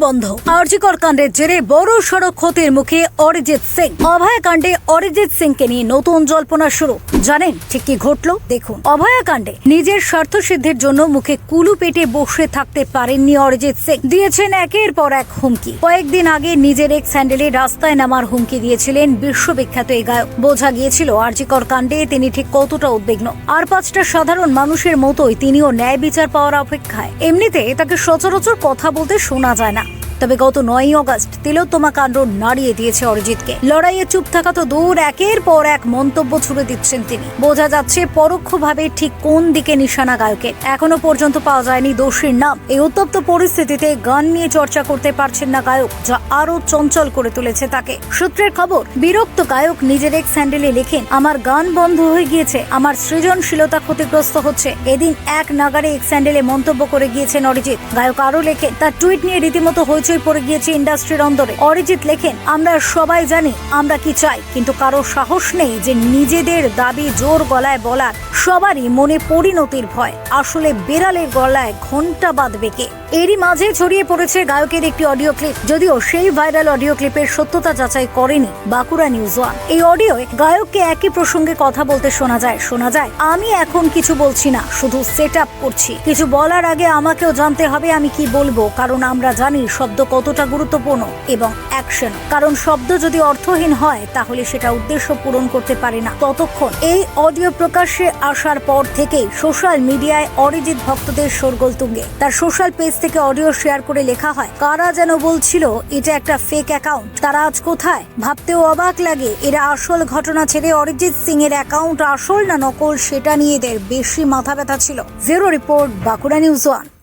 বন্ধ। আরজিকর কাণ্ডের জেরে বড় সড়ক ক্ষতির মুখে অরিজিৎ সিং। অভয়া কাণ্ডে অরিজিৎ সিংকে নিয়ে নতুন জল্পনা শুরু। জানেন ঠিক কি ঘটলো? দেখুন। অভয়া কাণ্ডে নিজের স্বার্থ সিদ্ধির জন্য মুখে কুলু পেটে বসে থাকতে পারেননি অরিজিৎ সিং। দিয়েছেন একের পর এক হুমকি। কয়েকদিন আগে নিজের এক স্যান্ডেলে রাস্তায় নামার হুমকি দিয়েছিলেন বিশ্ববিখ্যাত এই গায়ক। বোঝা গিয়েছিল আরজিকর কাণ্ডে তিনি ঠিক কতটা উদ্বিগ্ন। আর পাঁচটা সাধারণ মানুষের মতোই তিনিও ন্যায় বিচার পাওয়ার অপেক্ষায়। এমনিতে তাকে সচরাচর কথা বলতে শোনা যায় না। তবে গত নয়ই অগস্ট তিলোত্তমা কাণ্ড নাড়িয়ে দিয়েছে অরিজিৎকে। লড়াইয়ে চুপ থাকা তো দূর, একের পর এক মন্তব্য ছুড়ে দিচ্ছেন তিনি। বোঝা যাচ্ছে পরোক্ষভাবে ঠিক কোন দিকে নিশানা গায়কের। এখনও পর্যন্ত পাওয়া যায়নি দোষীর নাম। এই উত্তপ্ত পরিস্থিতিতে গান নিয়ে চর্চা করতে পারছেন না গায়ক, যা আরও চঞ্চল করে তুলেছে তাকে। সূত্রের খবর, বিরক্ত গায়ক নিজের এক স্যান্ডেলে লেখেন, আমার গান বন্ধ হয়ে গিয়েছে, আমার সৃজনশীলতা ক্ষতিগ্রস্ত হচ্ছে। এদিন এক নাগারে এক স্যান্ডেলে মন্তব্য করে গিয়েছেন অরিজিৎ। গায়ক আরও লেখেন, তার টুইট নিয়ে রীতিমতো হইচই পড়ে গিয়েছে ইন্ডাস্ট্রির অন্দরে। অরিজিৎ লেখেন, আমরা সবাই জানি আমরা কি চাই, কিন্তু কারও সাহস নেই যে নিজেদের দাবি জোর গলায় বলার। সবারই মনে পরিণতির ভয়। আসলে বেড়ালের গলায় ঘণ্টা বাঁধবে কে? এরই মাঝে ছড়িয়ে পড়েছে গায়কের একটি অডিও ক্লিপ। যদিও সেই ভাইরাল অডিও ক্লিপের সত্যতা যাচাই করেনি বাঁকুড়া নিউজ ওয়ান। এই অডিওয় গায়ককে একই প্রসঙ্গে কথা বলতে শোনা যায়। শোনা যায়, আমি এখন কিছু বলছি না, শুধু সেট করছি। কিছু বলার আগে আমাকেও জানতে হবে আমি কি বলব, কারণ আমরা জানি শব্দ কতটা গুরুত্বপূর্ণ? এবং অ্যাকশন কারণ শব্দ যদি অর্থহীন হয়, তাহলে সেটা উদ্দেশ্য পূরণ করতে পারে না। ততক্ষণ এই অডিও প্রকাশ্যে আসার পর থেকেই সোশ্যাল মিডিয়ায় অরিজিৎ ভক্তদের শোরগোল তুঙ্গে তার সোশ্যাল পেজ থেকে অডিও শেয়ার করে লেখা হয়, কারা যেন বলছিল, এটা একটা ফেক অ্যাকাউন্ট তারা আজ কোথায়? ভাবতেও অবাক লাগে, এরা আসল ঘটনা ছেড়ে অরিজিৎ সিং এর অ্যাকাউন্ট আসল না নকল, সেটা নিয়ে এদের বেশি মাথা ব্যথা ছিল। Zero report, Bankura news one.